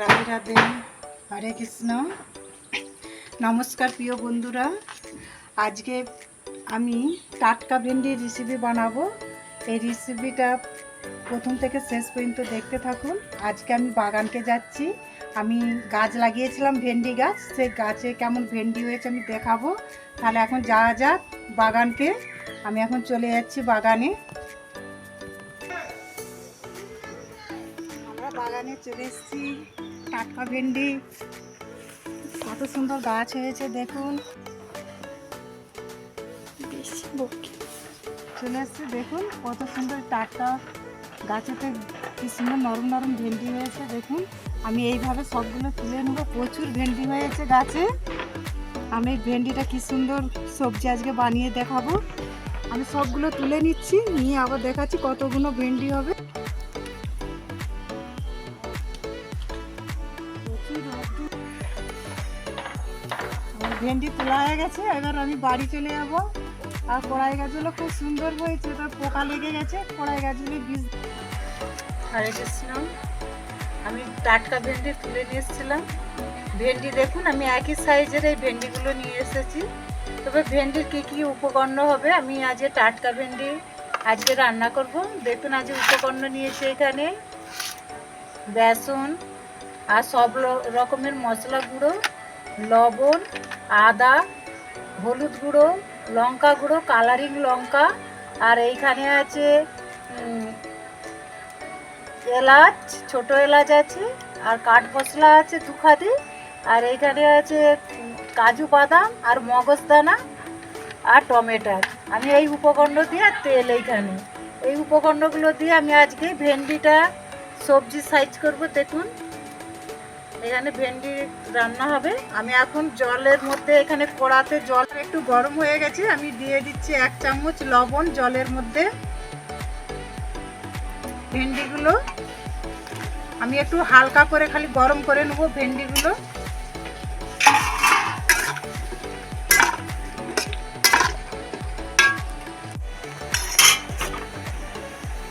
রাধে রাধে, হরে কৃষ্ণ। নমস্কার প্রিয় বন্ধুরা, আজকে আমি টাটকা ভেন্ডির রেসিপি বানাবো। এই রেসিপিটা প্রথম থেকে শেষ পর্যন্ত দেখতে থাকুন। আজকে আমি বাগানকে যাচ্ছি। আমি গাছ লাগিয়েছিলাম ভেন্ডি গাছ সেই গাছে কেমন ভেন্ডি হয়েছে আমি দেখাবো। তাহলে এখন যাওয়া যাক বাগানকে। আমি এখন চলে যাচ্ছি বাগানে। আমরা বাগানে চলে এসেছি। টাটকা ভেন্ডি। কত সুন্দর গাছ হয়েছে দেখুন। চলে আসছে দেখুন কত সুন্দর টাটকা গাছেতে কি সুন্দর নরম নরম ভেন্ডি হয়েছে দেখুন। আমি এইভাবে সবগুলো তুলে নেব প্রচুর ভেন্ডি হয়েছে গাছে। আমি ভেন্ডিটা কি সুন্দর সবজি আজকে বানিয়ে দেখাবো। আমি সবগুলো তুলে নিচ্ছি নিয়ে আবার দেখাচ্ছি কতগুলো ভেন্ডি হবে। ভেন্ডি তোলা হয়ে গেছে, এবার আমি বাড়ি চলে যাব। আর কড়াই গাছগুলো খুব সুন্দর হয়েছে, এবার পোকা লেগে গেছে, কড়াই গাছগুলো বীজ হরে কৃষ্ণ আমি টাটকা ভেন্ডি তুলে নিয়ে এসেছিলাম। ভেন্ডি দেখুন, আমি একই সাইজের এই ভেন্ডিগুলো নিয়ে এসেছি। তবে ভেন্ডির কী কী উপকরণ হবে, আমি আজকে টাটকা ভেন্ডি আজকে রান্না করব। দেখুন, আজ উপকরণ নিয়েছি এখানে বেসন আর সব রকমের মশলা গুঁড়ো। লবণ, আদা, হলুদ গুঁড়ো, লঙ্কা গুঁড়ো, কালারিং লঙ্কা, আর এইখানে আছে এলাচ, ছোট এলাচ আছে, আর কাঠ মশলা আছে দুখাদি আর এইখানে আছে কাজু বাদাম আর মগজদানা আর টমেটো। আমি এই উপকরণ দিয়ে আর তেল এইখানে। এই উপকরণগুলো দিয়ে আমি আজকে ভেন্ডিটা সবজি সাইজ করব, দেখুন। এখানে ভেন্ডি রান্না হবে। আমি এখন জলের মধ্যে এখানে কড়াতে জল একটু গরম হয়ে গেছে, আমি দিয়ে দিচ্ছি এক চামচ লবণ জলের মধ্যে। ভেন্ডিগুলো আমি একটু হালকা করে খালি গরম করে নেব ভেন্ডিগুলো।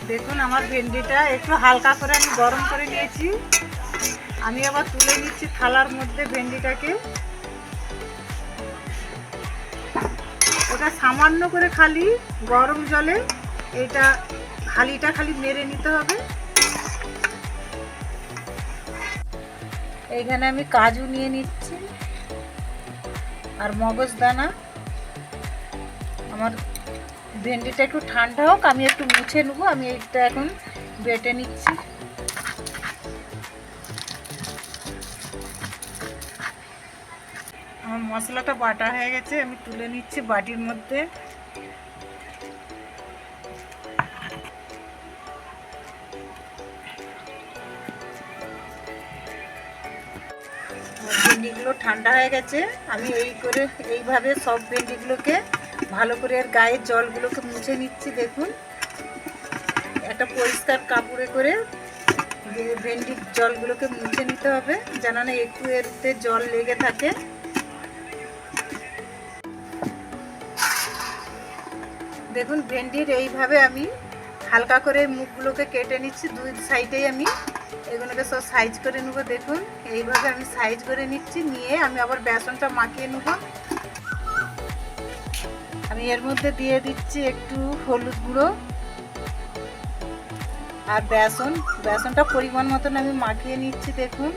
দেখুন আমার ভেন্ডিটা একটু হালকা করে আমি গরম করে নিয়েছি। আমি আবার তুলে নিচ্ছি থালার মধ্যে ভেন্ডিটাকে। ওটা সামান্য করে খালি গরম জলে এটা হালিটা খালি মেরে নিতে হবে। এইখানে আমি কাজু নিয়ে নিচ্ছি আর মগজ দানা। আমার ভেন্ডিটা একটু ঠান্ডা হোক, আমি একটু মুছে নেব, আমি এইটা এখন বেটে নিচ্ছি। আমার মশলাটা বাটা হয়ে গেছে, আমি তুলে নিচ্ছি বাটির মধ্যে। ভেন্ডিগুলো ঠান্ডা হয়ে গেছে, আমি এই করে এইভাবে সব ভেন্ডিগুলোকে ভালো করে এর গায়ের জলগুলোকে মুছে নিচ্ছি, দেখুন। একটা পরিষ্কার কাপড়ে করে ভেন্ডির জলগুলোকে মুছে নিতে হবে, যেন না একটু এরতে জল লেগে থাকে। দেখুন, ভেন্ডির এইভাবে আমি হালকা করে মুখগুলোকে কেটে নিচ্ছি। দুই সাইডেই আমি এগুলোকে সব সাইজ করে নেব। দেখুন, এইভাবে আমি সাইজ করে নিচ্ছি। নিয়ে আমি আবার বেসনটা মাখিয়ে নেব। আমি এর মধ্যে দিয়ে দিচ্ছি একটু হলুদ গুঁড়ো আর বেসন। বেসনটা পরিমাণ মতন আমি মাখিয়ে নিচ্ছি, দেখুন।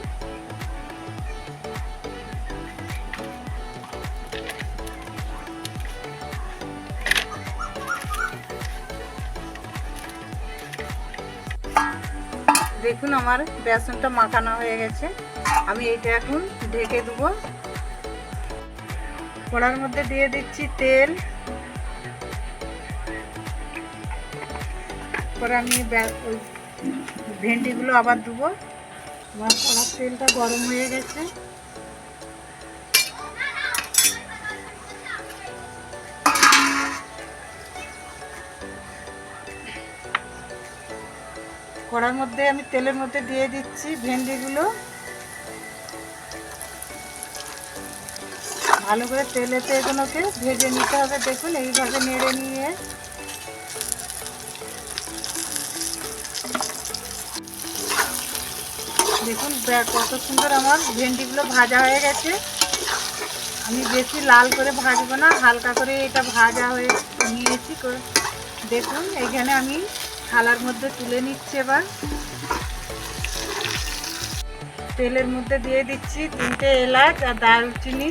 দেখুন আমার বেসনটা মাখানো হয়ে গেছে। আমি এইটা এখন ঢেকে দেবো। কড়ার মধ্যে দিয়ে দিচ্ছি তেল। পরে আমি ওই ভেন্ডিগুলো আবার দেবো। আমার কড়ার তেলটা গরম হয়ে গেছে। কড়ার মধ্যে আমি তেলের মধ্যে দিয়ে দিচ্ছি ভেন্ডিগুলো। ভালো করে তেলেতে এগুলোকে ভেজে নিতে হবে। দেখুন, এইভাবে নেড়ে নিয়ে। দেখুন কত সুন্দর আমার ভেন্ডিগুলো ভাজা হয়ে গেছে। আমি বেশি লাল করে ভাজবো না, হালকা করে এটা ভাজা হয়ে নিয়েছি। দেখুন, এখানে আমি থালার মধ্যে তুলে নিচ্ছি এবার। তেলের মধ্যে দিয়ে দিচ্ছি তিনটে এলাচ আর দারুচিনি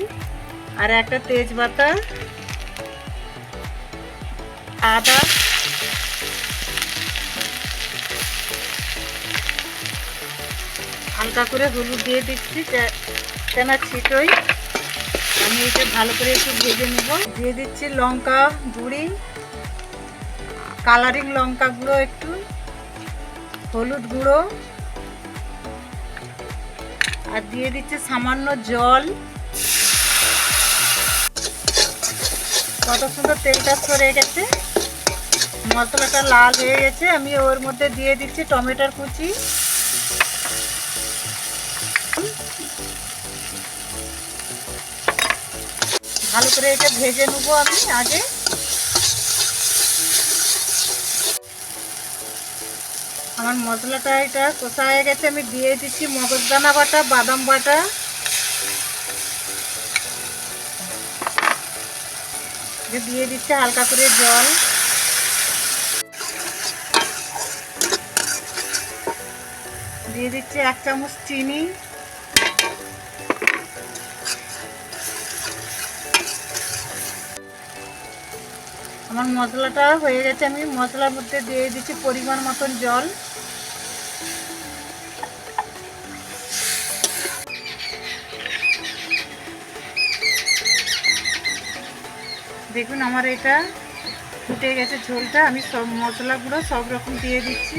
আর একটা তেজপাতা, আদা। হালকা করে হলুদ দিয়ে দিচ্ছি কেন ছিটোই। আমি এটা ভালো করে একটু ভেজে নেব। দিয়ে দিচ্ছি লঙ্কা গুঁড়ি। কালারিং লঙ্কা গুঁড়ো একটু, হলুদ গুঁড়ো, আর দিয়ে দিচ্ছে সামান্য জল। কত সুন্দর তেলটা সরে গেছে। মশলাটা লাল হয়ে গেছে, আমি ওর মধ্যে দিয়ে দিচ্ছি টমেটোর কুচি। ভালো করে এটা ভেজে নেব আমি আগে। আমার মশলাটা এটা কষা হয়ে গেছে, আমি দিয়ে দিচ্ছি মগজদানা বাটা, বাদাম বাটা। দিয়ে দিচ্ছে হালকা করে জল। দিয়ে দিচ্ছে এক চামচ চিনি। আমার মশলাটা হয়ে গেছে, আমি মশলার মধ্যে দিয়ে দিচ্ছি পরিমাণ মতন জল। দেখুন আমার এটা ফুটে গেছে ঝোলটা, আমি সব মশলাগুলো সব রকম দিয়ে দিচ্ছি।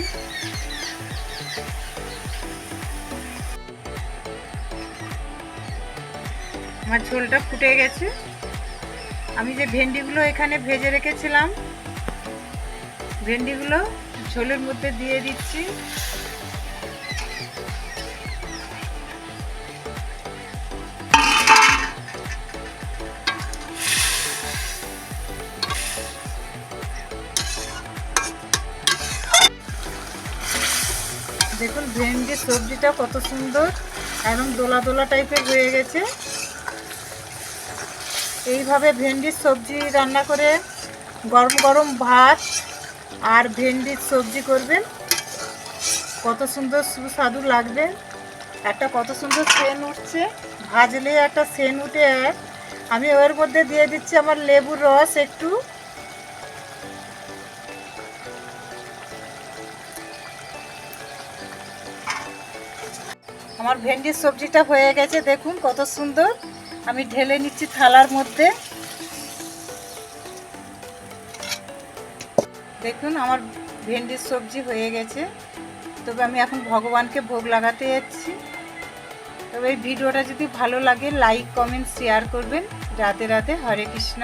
আমার ঝোলটা ফুটে গেছে। আমি যে ভেন্ডিগুলো এখানে ভেজে রেখেছিলাম, ভেন্ডিগুলো ঝোলের মধ্যে দিয়ে দিচ্ছি। দেখুন ভেন্ডির সবজিটা কত সুন্দর, একদম দোলা দোলা টাইপের হয়ে গেছে। এইভাবে ভেন্ডির সবজি রান্না করে গরম গরম ভাত আর ভেন্ডির সবজি করবেন। কত সুন্দর সুস্বাদু লাগবে। একটা কত সুন্দর সেন উঠছে। ভাজলে একটা সেন উঠে আমি ওর মধ্যে দিয়ে দিচ্ছি আমার লেবুর রস একটু। আমার ভেন্ডির সবজিটা হয়ে গেছে, দেখুন কত সুন্দর। আমি ঢেলে নিচ্ছি থালার মধ্যে। দেখুন, আমার ভেন্ডির সবজি হয়ে গেছে। তবে আমি এখন ভগবানকে ভোগ লাগাতে যাচ্ছি। তবে এই ভিডিওটা যদি ভালো লাগে লাইক কমেন্ট শেয়ার করবেন। রাতে রাতে হরে কৃষ্ণ।